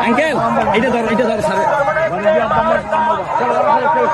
Uncle এটা ধরো এটা ধরো স্যার নাগরপুর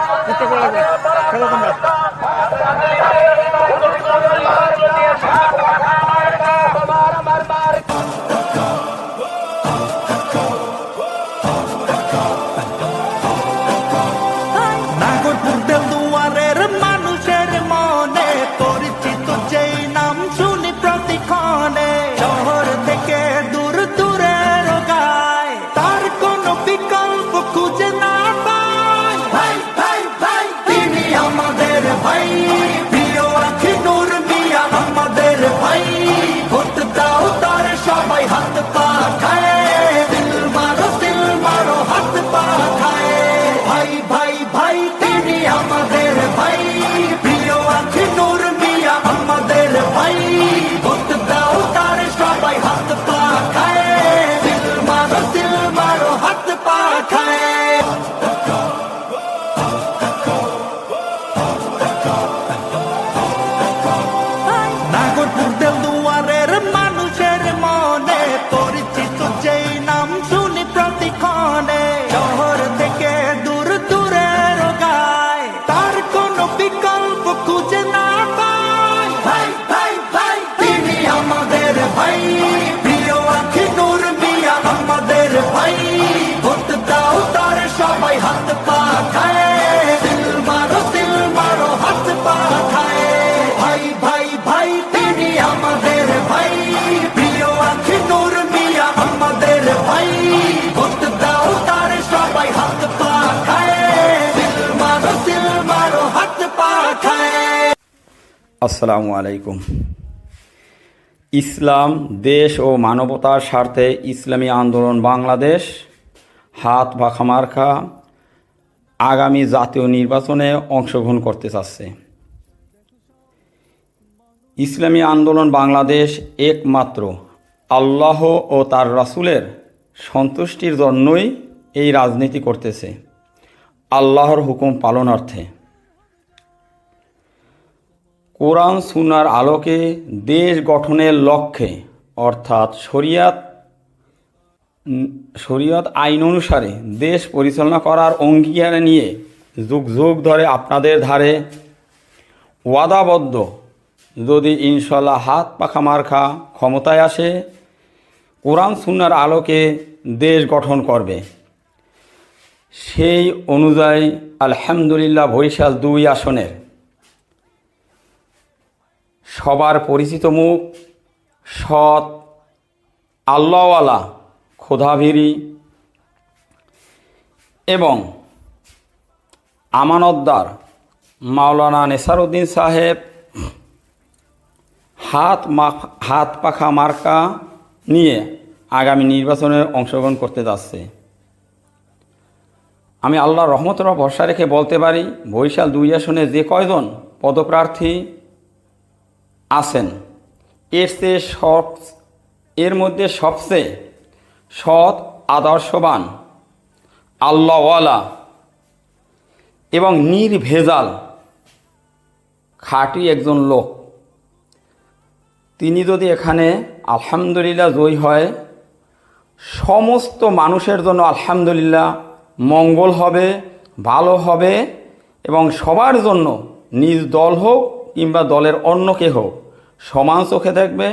আসসালামু আলাইকুম। ইসলাম, দেশ ও মানবতার স্বার্থে ইসলামী আন্দোলন বাংলাদেশ, হাত পাখা খামারখা আগামী জাতীয় নির্বাচনে অংশগ্রহণ করতে চাচ্ছে। ইসলামী আন্দোলন বাংলাদেশ একমাত্র আল্লাহ ও তার রাসুলের সন্তুষ্টির জন্যই এই রাজনীতি করতেছে। আল্লাহর হুকুম পালনার্থে। কোরআন সুনার আলোকে দেশ গঠনের লক্ষ্যে, অর্থাৎ শরিয়াত, শরীয়ত আইন অনুসারে দেশ পরিচালনা করার অঙ্গীকার নিয়ে যুগ যুগ ধরে আপনাদের ধারে ওয়াদাবদ্ধ। যদি ইনশাল্লাহ হাত পাখা মার্খা ক্ষমতায় আসে, কোরআন সুন্নার আলোকে দেশ গঠন করবে। সেই অনুযায়ী আলহামদুলিল্লাহ বরিশাল দুই আসনের সবার পরিচিত মুখ, সৎ, আল্লাহওয়ালা খোদাভিরি এবং আমানতদার মাওলানা নেসারউদ্দিন সাহেব, হাত মাখ হাত পাখা মার্কা নিয়ে আগামী নির্বাচনে অংশগ্রহণ করতে যাচ্ছে। আমি আল্লাহর রহমতের ভরসা রেখে বলতে পারি, বরিশাল দুই আসনে যে কয়জন পদপ্রার্থী আছেন। এর চেয়ে সব এর মধ্যে সবচেয়ে সৎ, আদর্শবান, আল্লাহওয়ালা এবং নির্ভেজাল খাঁটি একজন লোক। তিনি যদি এখানে আলহামদুলিল্লাহ জয়ী হয়, সমস্ত মানুষের জন্য আলহামদুলিল্লাহ মঙ্গল হবে, ভালো হবে এবং সবার জন্য নিজ দল হোক কিংবা দলের অন্য কেহ সমান চোখে দেখবে